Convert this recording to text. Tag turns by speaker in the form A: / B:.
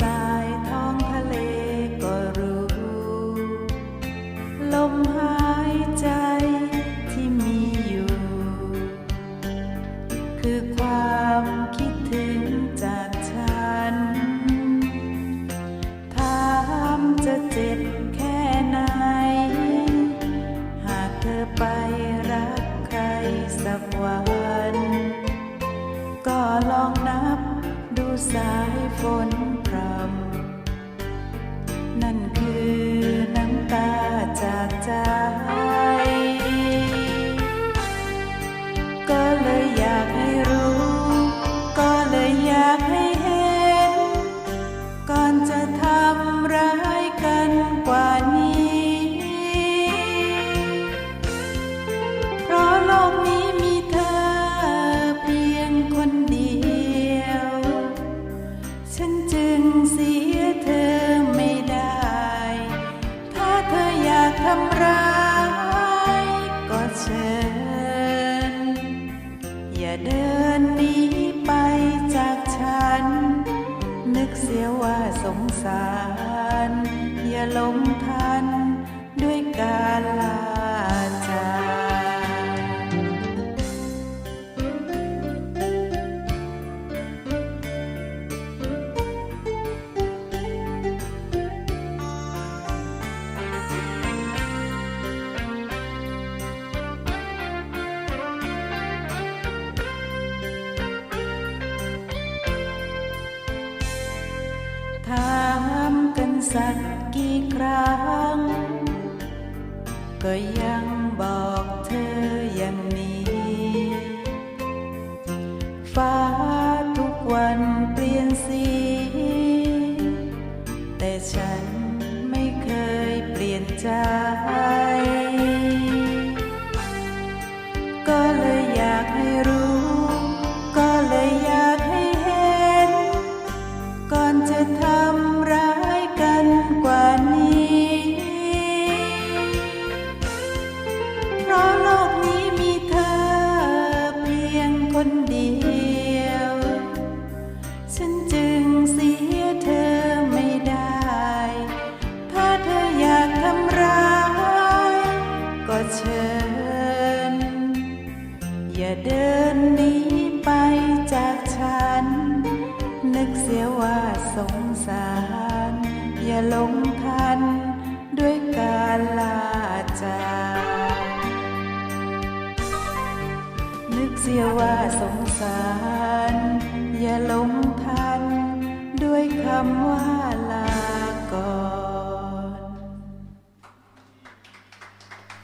A: สายทองทะเลก็รู้ ลมหายใจที่มีอยู่ คือความคิดถึงจากฉัน ถามจะเจ็บแค่ไหน หากเธอไปรักใครสัก สายฝนพรำนั่นคือ สารอย่าล้ม สักกี่ครั้ง ก็ยังบอกเธออย่างนี้ ฟ้าทุกวันเปลี่ยนสี แต่ฉันไม่เคยเปลี่ยนใจ ก็เลยอยากให้รู้ อย่าเดินหนีไปจากฉัน นึกเสียว่าสงสาร อย่าหลงทันด้วยการลาจากนึกเสียว่าสงสาร อย่าหลงทันด้วยคำว่า